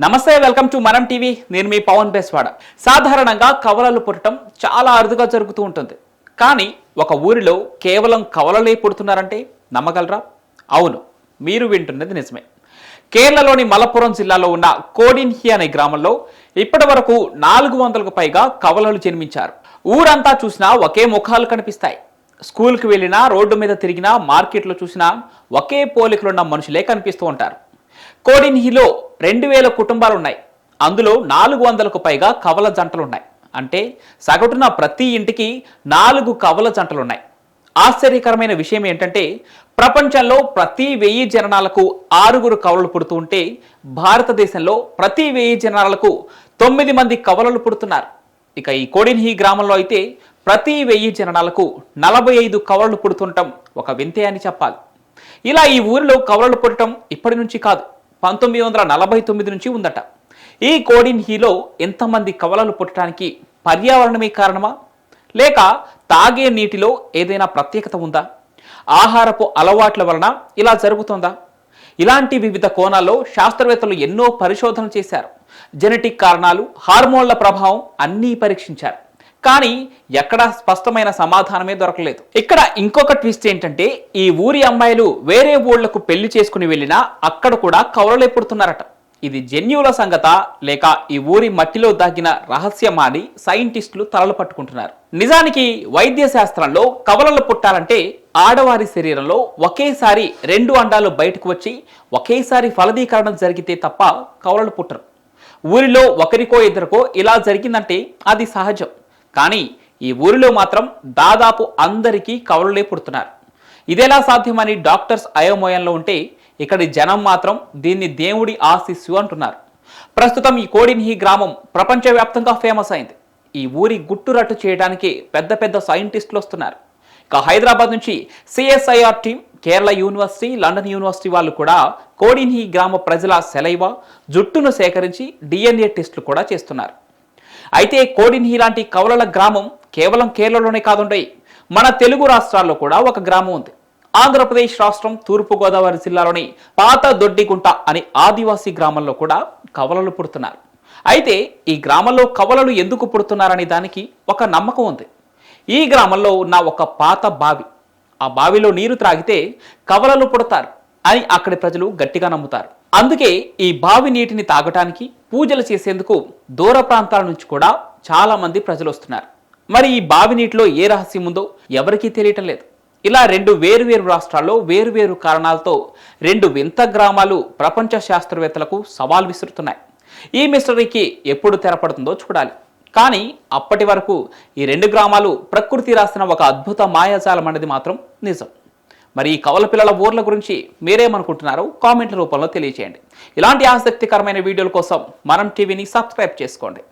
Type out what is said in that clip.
నమస్తే welcome to మనం TV. నేను మీ పవన్ బేస్వాడ. సాధారణంగా కవలలు పుట్టడం చాలా అరుదుగా జరుగుతూ ఉంటుంది. కానీ ఒక ఊరిలో కేవలం కవలలే పుడుతున్నారంటే నమ్మగలరా? అవును మీరు వింటున్నది నిజమే. కేరళలోని మలప్పురం జిల్లాలో ఉన్న కోడిన్హి అనే గ్రామంలో ఇప్పటి వరకు నాలుగు వందలకు పైగా కవలలు జన్మించారు. ఊరంతా చూసినా ఒకే ముఖాలు కనిపిస్తాయి. స్కూల్కి వెళ్ళినా రోడ్డు మీద తిరిగినా మార్కెట్లో చూసినా ఒకే పోలికలున్న మనుషులే కనిపిస్తూ ఉంటారు. కోడిన్హిలో రెండు వేల కుటుంబాలు ఉన్నాయి అందులో నాలుగు వందలకు పైగా కవల జంటలు ఉన్నాయి అంటే సగటున ప్రతి ఇంటికి నాలుగు కవల జంటలు ఉన్నాయి ఆశ్చర్యకరమైన విషయం ఏంటంటే ప్రపంచంలో ప్రతి వెయ్యి జననాలకు ఆరుగురు కవలలు పుడుతూ ఉంటే భారతదేశంలో ప్రతి వెయ్యి జనాలకు తొమ్మిది మంది కవలలు పుడుతున్నారు. ఇక ఈ కోడిన్హి గ్రామంలో అయితే ప్రతి వెయ్యి జననాలకు నలభై ఐదు కవలలు పుడుతుండటం ఒక వింతే అని చెప్పాలి. ఇలా ఈ ఊరిలో కవలలు పుట్టడం ఇప్పటి నుంచి కాదు. పంతొమ్మిది వందల నలభై తొమ్మిది నుంచి ఉందట. ఈ కోడిన్ హీలో ఎంతమంది కవలలు పుట్టడానికి పర్యావరణమే కారణమా? లేక తాగే నీటిలో ఏదైనా ప్రత్యేకత ఉందా? ఆహారపు అలవాట్ల వలన ఇలా జరుగుతుందా? ఇలాంటి వివిధ కోణాల్లో శాస్త్రవేత్తలు ఎన్నో పరిశోధనలు చేశారు. జెనెటిక్ కారణాలు హార్మోన్ల ప్రభావం అన్నీ పరీక్షించారు. కానీ ఎక్కడా స్పష్టమైన సమాధానమే దొరకలేదు. ఇక్కడ ఇంకొక ట్విస్ట్ ఏంటంటే ఈ ఊరి అమ్మాయిలు వేరే ఊళ్ళకు పెళ్ళి చేసుకుని వెళ్ళినా అక్కడ కూడా కవలలే పుడుతున్నారట. ఇది జన్యువుల సంగత లేక ఈ ఊరి మట్టిలో దాగిన రహస్యమా అని సైంటిస్టులు తలలు పట్టుకుంటున్నారు. నిజానికి వైద్య శాస్త్రంలో కవలలు పుట్టాలంటే ఆడవారి శరీరంలో ఒకేసారి రెండు అండాలు బయటకు వచ్చి ఒకేసారి ఫలదీకరణం జరిగితే తప్ప కవలలు పుట్టరు. ఊరిలో ఒకరికో ఇద్దరికో ఇలా జరిగిందంటే అది సహజం. కానీ ఈ ఊరిలో మాత్రం దాదాపు అందరికీ కవలలే పుడుతున్నారు. ఇదేలా సాధ్యమని డాక్టర్స్ అయోమయంలో ఉంటే ఇక్కడి జనం మాత్రం దీన్ని దేవుడి ఆశీస్సు అంటున్నారు. ప్రస్తుతం ఈ కోడిన్హి గ్రామం ప్రపంచవ్యాప్తంగా ఫేమస్ అయింది. ఈ ఊరి గుట్టురట్టు చేయడానికి పెద్ద పెద్ద సైంటిస్టులు వస్తున్నారు. ఇక హైదరాబాద్ నుంచి CSIR team Kerala university London university వాళ్ళు కూడా కోడిన్హి గ్రామ ప్రజల సెలైవ జుట్టును సేకరించి డిఎన్ఏ టెస్టులు కూడా చేస్తున్నారు. అయితే కోడిన్హి లాంటి కవలల గ్రామం కేవలం కేరళలోనే కాదుండయి మన తెలుగు రాష్ట్రాల్లో కూడా ఒక గ్రామం ఉంది. ఆంధ్రప్రదేశ్ రాష్ట్రం తూర్పుగోదావరి జిల్లాలోని పాత దొడ్డిగుంట అనే ఆదివాసీ గ్రామంలో కూడా కవలలు పుడుతున్నారు. అయితే ఈ గ్రామంలో కవలలు ఎందుకు పుడుతున్నారనే దానికి ఒక నమ్మకం ఉంది. ఈ గ్రామంలో ఉన్న ఒక పాత బావి ఆ బావిలో నీరు త్రాగితే కవలలు పుడతారు అని అక్కడి ప్రజలు గట్టిగా నమ్ముతారు. అందుకే ఈ బావి నీటిని తాగటానికి పూజలు చేసేందుకు దూర ప్రాంతాల నుంచి కూడా చాలామంది ప్రజలు వస్తున్నారు. మరి ఈ బావి నీటిలో ఏ రహస్యం ఉందో ఎవరికీ తెలియటం లేదు. ఇలా రెండు వేరువేరు రాష్ట్రాల్లో వేరువేరు కారణాలతో రెండు వింత గ్రామాలు ప్రపంచ శాస్త్రవేత్తలకు సవాల్ విసురుతున్నాయి. ఈ మిస్టరీకి ఎప్పుడు తెరపడుతుందో చూడాలి. కానీ అప్పటి వరకు ఈ రెండు గ్రామాలు ప్రకృతి రాసిన ఒక అద్భుత మాయాజాలం అనేది మాత్రం నిజం. మరి ఈ కవల పిల్లల ఊర్ల గురించి మీరేమనుకుంటున్నారో కామెంట్ల రూపంలో తెలియజేయండి ఇలాంటి ఆసక్తికరమైన వీడియోల కోసం మనం టీవీని సబ్స్క్రైబ్ చేసుకోండి.